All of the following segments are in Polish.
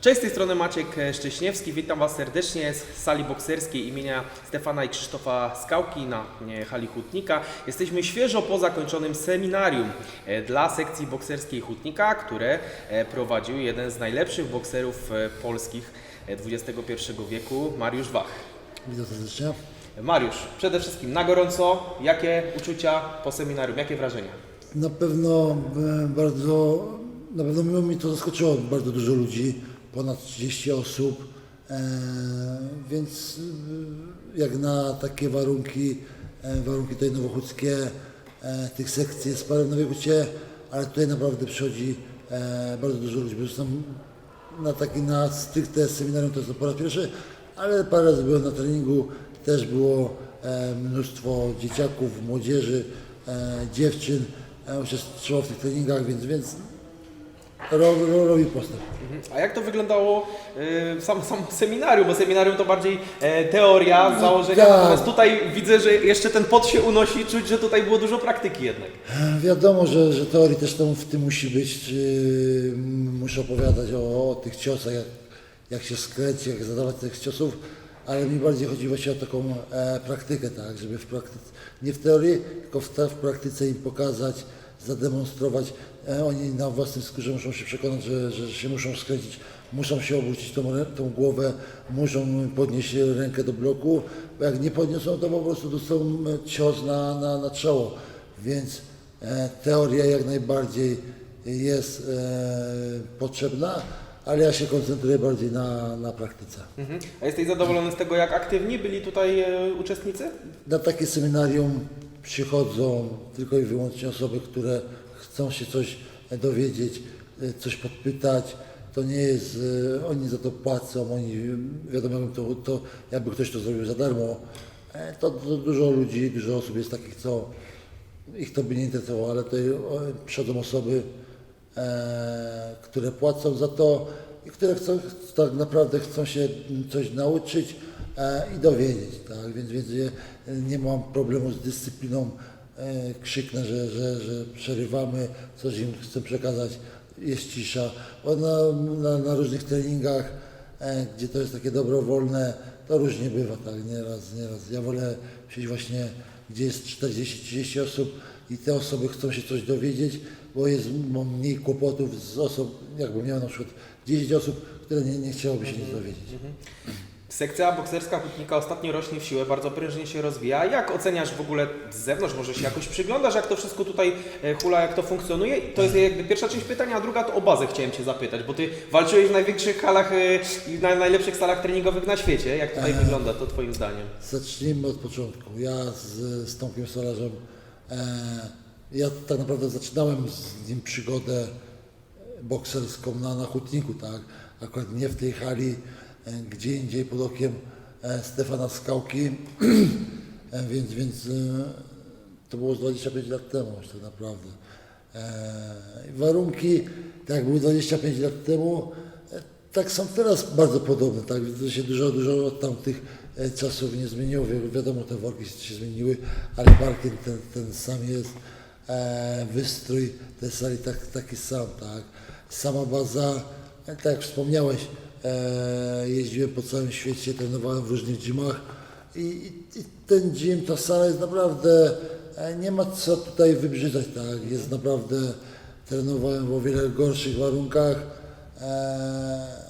Cześć, z tej strony Maciek Szcześniewski. Witam Was serdecznie z sali bokserskiej imienia Stefana i Krzysztofa Skałki na e, hali Hutnika. Jesteśmy świeżo po zakończonym seminarium e, dla sekcji bokserskiej Hutnika, które e, prowadził jeden z najlepszych bokserów polskich XXI wieku, Mariusz Wach. Witam serdecznie. Mariusz, przede wszystkim na gorąco, jakie uczucia po seminarium, jakie wrażenia? Na pewno bardzo, na pewno mi to zaskoczyło bardzo dużo ludzi, ponad 30 osób, e, więc e, jak na takie warunki, e, warunki tutaj nowochódzkie, tych sekcji jest parę w Nowej Hucie, ale tutaj naprawdę przychodzi bardzo dużo ludzi, zresztą na taki na stricte seminarium to jest to po raz pierwszy, ale parę razy byłem na treningu, też było mnóstwo dzieciaków, młodzieży, dziewczyn, uczestniczyło w tych treningach, więc, więc robi postęp. A jak to wyglądało y, sam, sam seminarium? Bo seminarium to bardziej e, teoria, założenia, tak. natomiast tutaj widzę, że jeszcze ten pot się unosi, czuć, że tutaj było dużo praktyki jednak. Wiadomo, że, że teorii też tam w tym musi być, czy muszę opowiadać o, o tych ciosach, jak, jak się skręcić, jak zadawać tych ciosów, ale mi bardziej chodzi właśnie o taką e, praktykę, tak, żeby w praktyce, nie w teorii, tylko w, w praktyce im pokazać, zademonstrować. E, oni na własnym skórze muszą się przekonać, że, że się muszą skręcić, muszą się obrócić tą, tą głowę, muszą podnieść rękę do bloku, bo jak nie podniosą, to po prostu dostaną e, cios na, na, na czoło. Więc e, teoria jak najbardziej jest e, potrzebna, ale ja się koncentruję bardziej na, na praktyce. Mhm. A jesteś zadowolony z tego, jak aktywni byli tutaj e, uczestnicy? Na takie seminarium przychodzą tylko i wyłącznie osoby, które chcą się coś dowiedzieć, e, coś podpytać. To nie jest, e, oni za to płacą, oni, wiadomo, to, to, jakby ktoś to zrobił za darmo, e, to, to dużo ludzi, dużo osób jest takich, co ich to by nie interesowało, ale tutaj o, przychodzą osoby, e, które płacą za to które chcą, tak naprawdę chcą się coś nauczyć e, i dowiedzieć, tak, więc, więc ja nie mam problemu z dyscypliną, e, krzyknę, że, że, że przerywamy, coś im chcę przekazać, jest cisza, na, na, różnych treningach, e, gdzie to jest takie dobrowolne, to różnie bywa, tak, nieraz, nieraz, ja wolę przyjść właśnie, gdzie jest 40-30 osób i te osoby chcą się coś dowiedzieć, bo jest mniej kłopotów z osób, jakby miał na przykład 10 osób, które nie, nie chciałoby się nic dowiedzieć. Sekcja bokserska Hutnika ostatnio rośnie w siłę, bardzo prężnie się rozwija. Jak oceniasz w ogóle z zewnątrz, może się jakoś przyglądasz, jak to wszystko tutaj e, hula, jak to funkcjonuje? To jest jakby pierwsza część pytania, a druga to o bazę chciałem Cię zapytać, bo Ty walczyłeś w największych halach e, i na najlepszych salach treningowych na świecie. Jak tutaj wygląda to Twoim zdaniem? Zacznijmy od początku. Ja z, z Tomkiem Solarzem, e, ja tak naprawdę zaczynałem z nim przygodę bokserską na, na hutniku, tak? Akurat nie w tej hali, e, gdzie indziej pod okiem e, Stefana Skałki, e, więc, więc to było z 25 lat temu już tak naprawdę. Warunki, tak jak były 25 lat temu, tak są teraz bardzo podobne, tak? Widzę, się dużo, dużo od tamtych czasów nie zmieniło. Wi- Wiadomo, te worki się zmieniły, ale parkiet ten, ten sam jest, e, wystrój tej sali tak, taki sam, tak? Sama baza, e, tak jak wspomniałeś, e, jeździłem po całym świecie, trenowałem w różnych gymach i, i, i ten gym, ta sala jest naprawdę, e, nie ma co tutaj wybrzydzać, tak? Jest naprawdę, trenowałem w o wiele gorszych warunkach. E,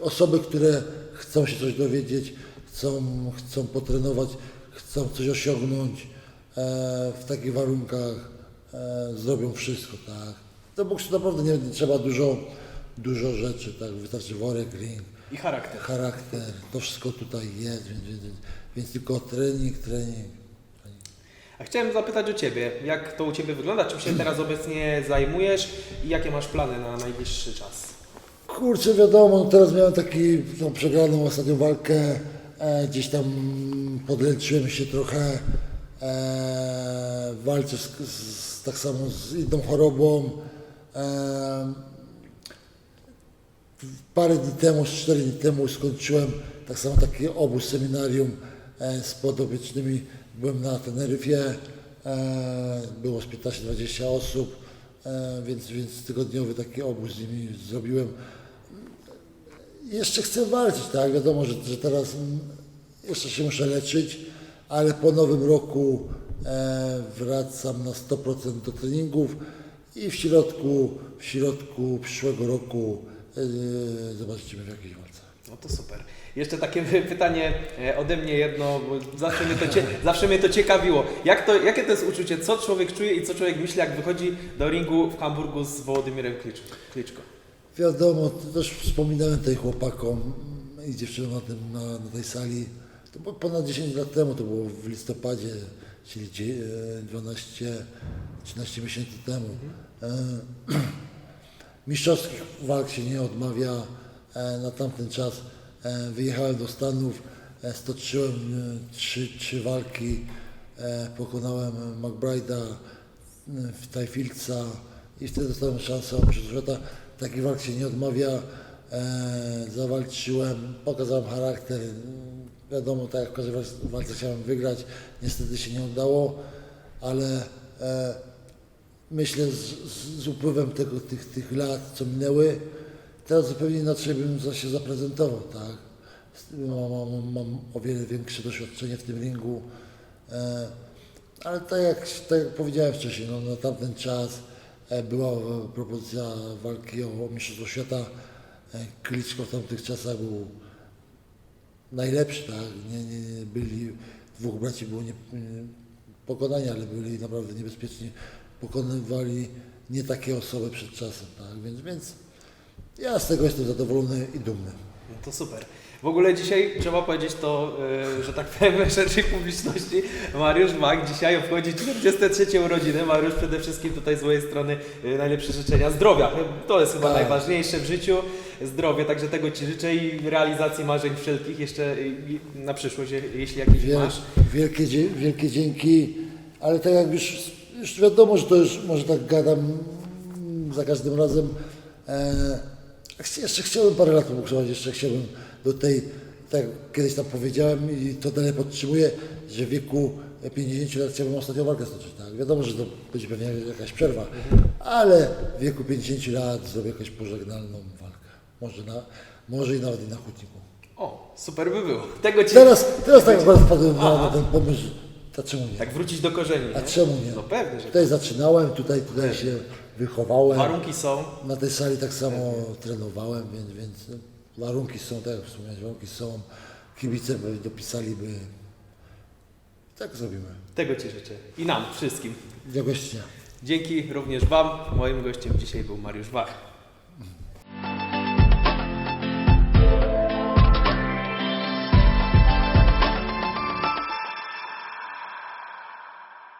osoby, które chcą się coś dowiedzieć, chcą, chcą potrenować, chcą coś osiągnąć w takich warunkach, e, zrobią wszystko, tak. Do boksu naprawdę nie, nie trzeba dużo, dużo rzeczy, tak. Wystarczy worek, ring, I charakter. charakter, to wszystko tutaj jest, więc, więc, więc tylko trening, trening. A chciałem zapytać o Ciebie, jak to u Ciebie wygląda, czym się teraz obecnie zajmujesz i jakie masz plany na najbliższy czas? Kurczę, wiadomo, no teraz miałem taki, tą przegraną ostatnią walkę, e, gdzieś tam podręczyłem się trochę, e, walczę z, z, tak samo z inną chorobą. E, parę dni temu, cztery dni temu skończyłem tak samo taki obóz seminarium e, z podopiecznymi. Byłem na Teneryfie, e, było z 15-20 osób. e, więc, więc tygodniowy taki obóz z nimi zrobiłem. Jeszcze chcę walczyć, tak? Wiadomo, że, że teraz jeszcze się muszę leczyć, ale po nowym roku e, wracam na 100% do treningów i w środku, w środku przyszłego roku e, zobaczymy w jakiejś walce. No to super. Jeszcze takie pytanie e, ode mnie jedno, bo zawsze mnie to, cie, zawsze mnie to ciekawiło. Jak to, jakie to jest uczucie, co człowiek czuje i co człowiek myśli, jak wychodzi do ringu w Hamburgu z Wołodymirem Kliczko? Wiadomo, też wspominałem tutaj chłopakom i dziewczynom na, tym, na, na tej sali. To było ponad 10 lat temu, to było w listopadzie, czyli dzie- e, 12, 13 miesięcy temu. E, mistrzowskich walk się nie odmawia. E, na tamten czas e, wyjechałem do Stanów, e, stoczyłem e, trzy, trzy walki, e, pokonałem McBride'a, e, Tajfilca i wtedy dostałem szansę Mistrzostwo Świata. Takich walk się nie odmawia. E, zawalczyłem, pokazałem charakter. Wiadomo, tak jak w każdej walce- chciałem wygrać, niestety się nie udało, ale e, myślę z, z, upływem tego, tych, tych lat, co minęły, teraz zupełnie inaczej bym się zaprezentował, tak? Mam, mam, mam o wiele większe doświadczenie w tym ringu, e, ale tak jak, tak jak powiedziałem wcześniej, no, na tamten czas e, była e, propozycja walki o, o Mistrzostwo Świata. E, Kliczko w tamtych czasach był najlepszy, tak? Nie, nie, nie byli, dwóch braci było nie, pokonania, ale byli naprawdę niebezpieczni. Pokonywali nie takie osoby przed czasem, tak? Więc, więc ja z tego jestem zadowolony i dumny. No to super. W ogóle dzisiaj trzeba powiedzieć to, e, że tak powiem, szerszej publiczności. Mariusz Mak dzisiaj obchodzi 43 urodziny. Mariusz przede wszystkim tutaj z mojej strony e, najlepsze życzenia zdrowia. To jest chyba Tak. najważniejsze w życiu. Zdrowie, także tego Ci życzę i realizacji marzeń wszelkich jeszcze na przyszłość, je- jeśli jakieś Wiel, masz. wielkie, wielkie dzięki, ale tak jak już, już wiadomo, że to już może tak gadam mm, za każdym razem. E, jeszcze chciałbym parę lat poboksować, jeszcze chciałbym do tej, tak kiedyś tam powiedziałem i to dalej podtrzymuję, że w wieku 50 lat chciałbym ostatnią walkę stoczyć. Tak? Wiadomo, że to będzie pewnie jakaś przerwa, ale w wieku 50 lat zrobię jakąś pożegnalną walkę. Może, na, może i nawet i na hutniku. O, super by było. Tego Ci... Teraz, teraz tak akurat wpadłem na, ten pomysł, a czemu nie? Tak wrócić do korzeni. A nie? czemu nie? No pewnie, że Tutaj zaczynałem, tutaj, tutaj się wychowałem. warunki są. Na tej sali tak samo trenowałem, więc, więc warunki są, tak jak wspomniałeś, warunki są. Kibice by dopisaliby. Tak zrobimy. Tego Ci życzę. I nam wszystkim. Gościa. Dzięki również Wam. Moim gościem dzisiaj był Mariusz Wach.